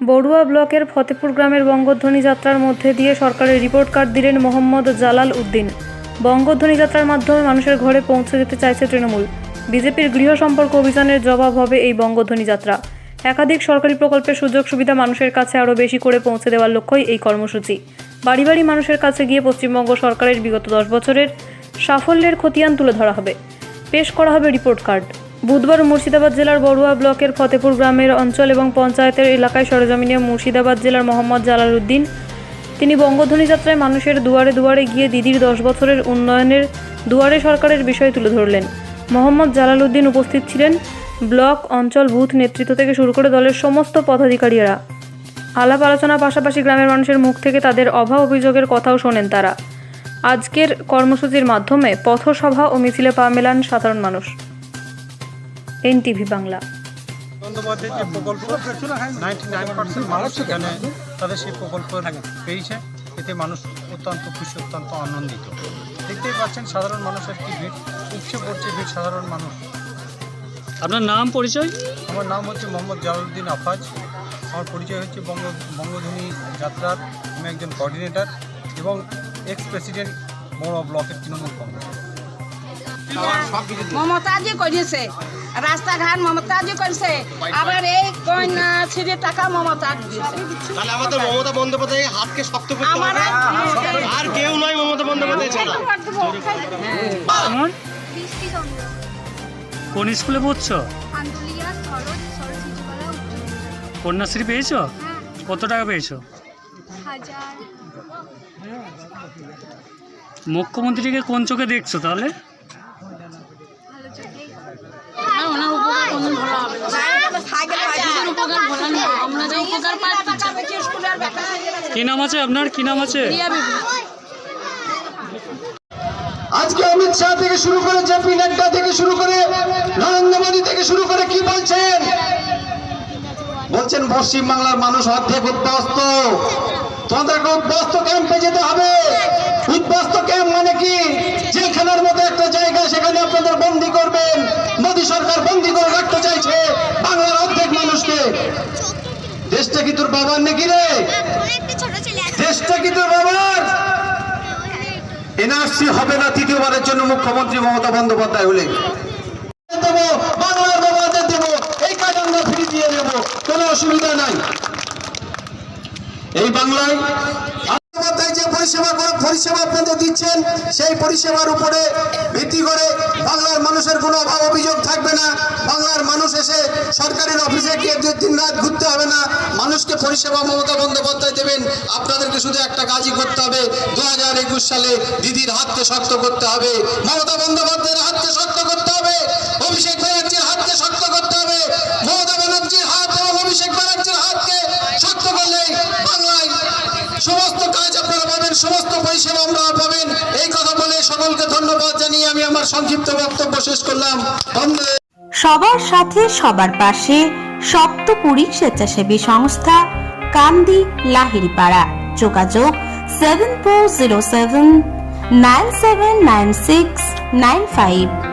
বড়ুয়া ব্লকের ফতেপুর গ্রামের বঙ্গধ্বনি যাত্রার মধ্যে দিয়ে সরকারের রিপোর্ট কার্ড দিলেন মোহাম্মদ জালাল উদ্দিন। বঙ্গধ্বনি যাত্রার মাধ্যমে মানুষের ঘরে পৌঁছে যেতে চাইছে তৃণমূল। বিজেপির গৃহ সম্পর্ক অভিযানের জবাব হবে এই বঙ্গধ্বনি যাত্রা। একাধিক সরকারি প্রকল্পের সুযোগ সুবিধা মানুষের কাছে আরও বেশি করে পৌঁছে দেওয়ার লক্ষ্যই এই কর্মসূচি। বাড়ি বাড়ি মানুষের কাছে গিয়ে পশ্চিমবঙ্গ সরকারের বিগত দশ বছরের সাফল্যের খতিয়ান তুলে ধরা হবে। পেশ করা হবে রিপোর্ট কার্ড। বুধবার মুর্শিদাবাদ জেলার বড়ুয়া ব্লকের ফতেপুর গ্রামের অঞ্চল এবং পঞ্চায়েতের এলাকায় সরজমিনে মুর্শিদাবাদ জেলার মোহাম্মদ জালাল উদ্দিন তিনি বঙ্গধ্বনি যাত্রায় মানুষের দুয়ারে দুয়ারে গিয়ে দিদির দশ বছরের উন্নয়নের দুয়ারে সরকারের বিষয় তুলে ধরলেন। মোহাম্মদ জালাল উদ্দিন উপস্থিত ছিলেন ব্লক অঞ্চল বুথ নেতৃত্ব থেকে শুরু করে দলের সমস্ত পদাধিকারীরা। আলাপ আলোচনার পাশাপাশি গ্রামের মানুষের মুখ থেকে তাদের অভাব অভিযোগের কথাও শোনেন তারা। আজকের কর্মসূচির মাধ্যমে পথসভা ও মিছিলে পা মেলান সাধারণ মানুষ। এনটিভি বাংলা। বন্দ্যোপাধ্যায়ের যে প্রকল্প নাইনটি নাইন পার্সেন্ট মানুষ তাদের সেই প্রকল্প পেয়েছে। এতে মানুষ অত্যন্ত খুশি অত্যন্ত আনন্দিত। দেখতেই পাচ্ছেন সাধারণ মানুষের কি ভিড় উপচে পড়ছে ভিড় সাধারণ মানুষ। আপনার নাম পরিচয়? আমার নাম হচ্ছে মোহাম্মদ জালালউদ্দিন আফাজ। আমার পরিচয় হচ্ছে বঙ্গ বঙ্গধ্বনি যাত্রার আমি একজন কোঅর্ডিনেটর এবং এক্স প্রেসিডেন্ট বড় ব্লকের তৃণমূল কংগ্রেস। মমতাজি করেছে রাস্তাঘাট মমতাজি করেছে আবার এই কন্যা ছিঁড়ে টাকা মমতা তাহলে আমাদের মমতা বন্দ্যোপাধ্যায় হাতকে শক্ত করতে হবে। আর কেউ নয় মমতা বন্দ্যোপাধ্যায় ছাড়া। কোন স্কুলে পড়ছো। কন্যাশ্রী পেয়েছ? হ্যাঁ। কত টাকা পেয়েছ? মুখ্যমন্ত্রীকে কোন চোখে দেখছ তাহলে ভালো চোখে কি নাম আছে আপনার? কি নাম আছে? আজকে অমিত শাহ থেকে শুরু করে জেপি নাড্ডা থেকে শুরু করে নরেন্দ্র মোদী থেকে শুরু করে কি বলছেন? বলছেন পশ্চিম বাংলার মানুষ অর্ধেক উদ্বাস্ত। তোমাদেরকে উদ্বাস্ত ক্যাম্পে যেতে হবে। উদ্বাস্ত ক্যাম্প মানে কি? জেলখানার মতো একটা জায়গা সেখানে আপনাদের বন্দি করবেন মোদী সরকার বন্দি করে রাখতে চাইছে বাংলার অর্ধেক মানুষকে দেশটা কি তোর বাবার নাকি রে? দেশটা কি তোর বাবার? এনআরসি হবে না তৃতীয়বারের জন্য মুখ্যমন্ত্রী মমতা বন্দ্যোপাধ্যায় হলে দেবো, বাংলার বাবাদের দেবো, এই কাজ আমরা ফ্রি দিয়ে দেবো কোনো অসুবিধা নাই। এই বাংলায় যে পরিষেবা দিচ্ছেন, সেই পরিষেবার উপরে ভিত্তি করে বাংলার মানুষের কোনো অভাব অভিযোগ থাকবে না। বাংলার মানুষ এসে সরকারের অফিসে গিয়ে দিন রাত পরিষেবা মমতা বন্দ্যোপাধ্যায় দেবেন, আপনাদেরকে শুধু একটা কাজই করতে হবে দু হাজার একুশ সালে দিদির হাতকে শক্ত করতে হবে, মমতা বন্দ্যোপাধ্যায়ের হাতকে শক্ত করতে হবে, অভিষেক ব্যানার্জির হাতকে শক্ত করতে হবে, মমতা ব্যানার্জির হাত এবং অভিষেক ব্যানার্জির হাতকে শক্ত করলেই বাংলায় সমস্ত কাজ আপনারা পাবেন, সমস্ত পরিষেবা আপনারা পাবেন। এই কথা বলে সকলকে ধন্যবাদ জানিয়ে আমি আমার সংক্ষিপ্ত বক্তব্য শেষ করলাম। সবার সাথে সবার পাশে সপ্তপুরী স্বেচ্ছাসেবী সংস্থা কান্দি লাহিড়িপাড়া। যোগাযোগ seven four zero seven nine seven nine six nine five